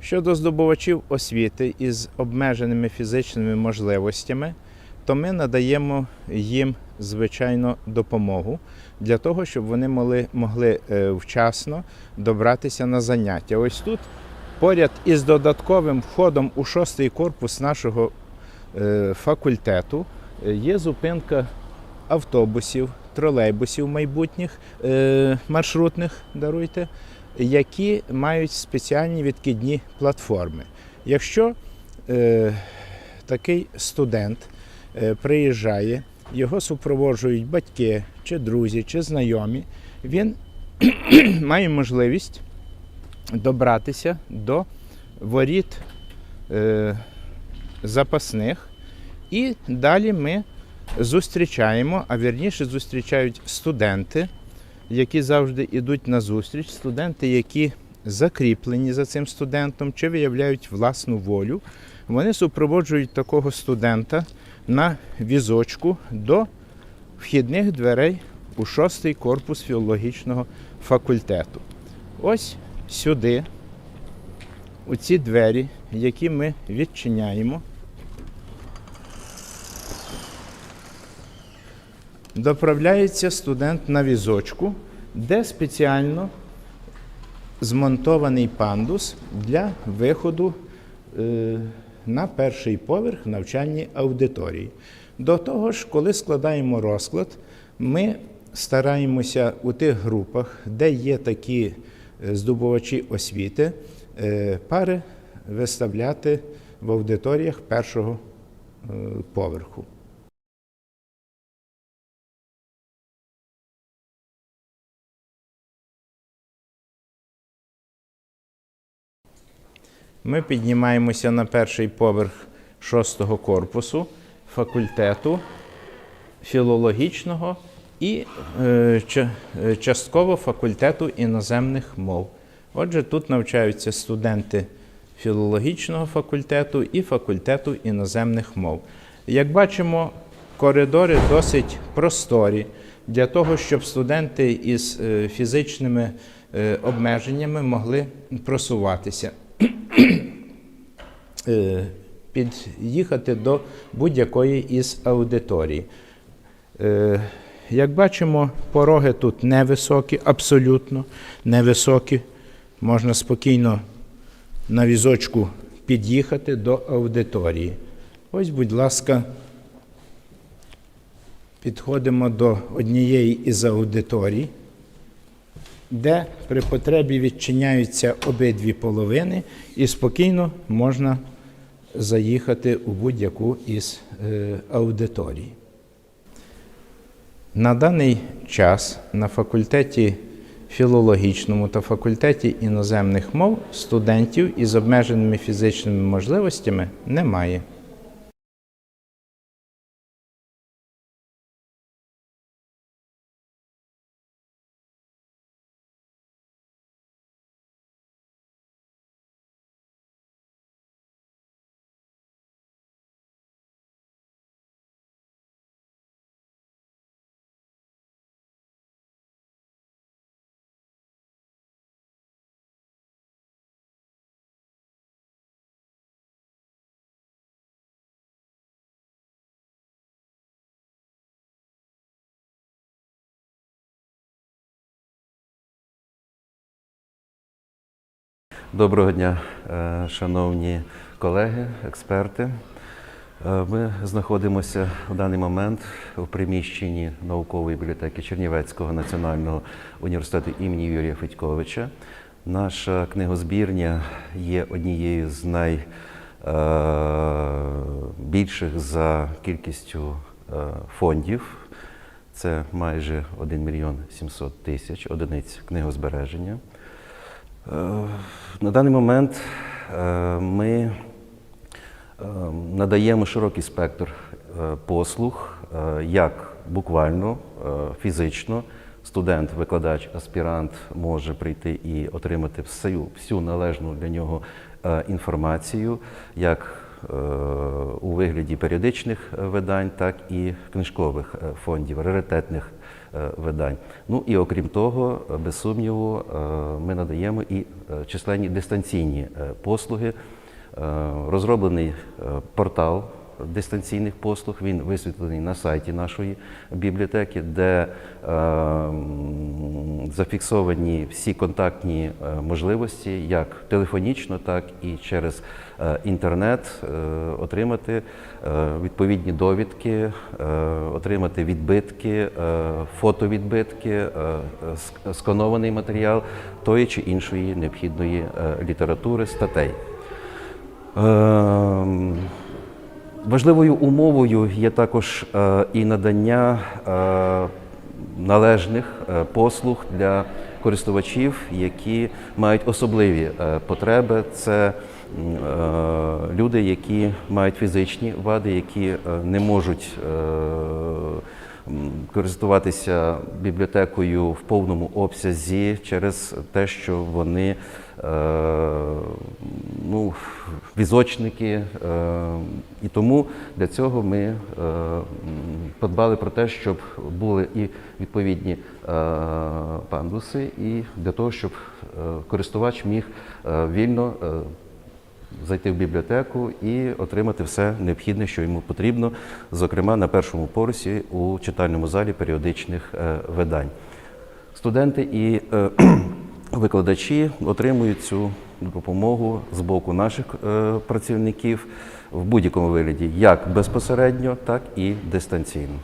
Щодо здобувачів освіти із обмеженими фізичними можливостями, то ми надаємо їм звичайно допомогу для того, щоб вони могли, могли е, вчасно добратися на заняття. Ось тут поряд із додатковим входом у шостий корпус нашого е, факультету е, є зупинка автобусів, тролейбусів майбутніх маршрутних, даруйте, які мають спеціальні відкидні платформи. Якщо е, такий студент е, приїжджає, його супроводжують батьки, чи друзі, чи знайомі, він має можливість добратися до воріт е, запасних, і далі ми зустрічаємо, а вірніше зустрічають студенти, які завжди йдуть на зустріч, студенти, які закріплені за цим студентом чи виявляють власну волю. Вони супроводжують такого студента на візочку до вхідних дверей у шостий корпус філологічного факультету. Ось сюди, у ці двері, які ми відчиняємо, доправляється студент на візочку, де спеціально змонтований пандус для виходу е, на перший поверх навчальні аудиторії. До того ж, коли складаємо розклад, ми стараємося у тих групах, де є такі е, здобувачі освіти, е, пари виставляти в аудиторіях першого поверху. Ми піднімаємося на перший поверх шостого корпусу факультету філологічного і е, е, частково факультету іноземних мов. Отже, тут навчаються студенти філологічного факультету і факультету іноземних мов. Як бачимо, коридори досить просторі для того, щоб студенти із е, фізичними е, обмеженнями могли просуватися під'їхати до будь-якої із аудиторій. Е, Як бачимо, пороги тут невисокі, абсолютно невисокі. Можна спокійно на візочку під'їхати до аудиторії. Ось, будь ласка, підходимо до однієї із аудиторій, де при потребі відчиняються обидві половини, і спокійно можна заїхати у будь-яку із е, аудиторій. На даний час на факультеті філологічному та факультеті іноземних мов студентів із обмеженими фізичними можливостями немає. Доброго дня, е, шановні колеги, експерти. Е, Ми знаходимося в даний момент у приміщенні наукової бібліотеки Чернівецького національного університету імені Юрія Федьковича. Наша книгозбірня є однією з найбільших за кількістю е, фондів. Це майже 1 мільйон 700 тисяч одиниць книгозбереження. Е, На даний момент е, ми е, надаємо широкий спектр послуг, як буквально, фізично. Студент, викладач, аспірант може прийти і отримати всю, всю належну для нього інформацію, як у вигляді періодичних видань, так і книжкових фондів, раритетних видань. Ну і окрім того, е, без сумніву, е, ми надаємо і е, численні дистанційні е, послуги. Е, Розроблений е, портал дистанційних послуг. Він висвітлений на сайті нашої бібліотеки, де е, м, зафіксовані всі контактні е, можливості, як телефонічно, так і через е, інтернет, е, отримати відповідні довідки, отримати відбитки, фотовідбитки, сканований матеріал тої чи іншої необхідної літератури, статей. Ем, Важливою умовою є також і надання належних е, послуг для користувачів, які мають особливі е, потреби. Це е, люди, які мають фізичні вади, які не можуть користуватися бібліотекою в повному обсязі через те, що вони ну, візочники. І тому для цього ми подбали про те, щоб були і відповідні е, пандуси, і для того, щоб е, користувач міг е, вільно. зайти в бібліотеку і отримати все необхідне, що йому потрібно, зокрема на першому поверсі у читальному залі періодичних видань. Студенти і викладачі отримують цю допомогу з боку наших працівників в будь-якому вигляді, як безпосередньо, так і дистанційно.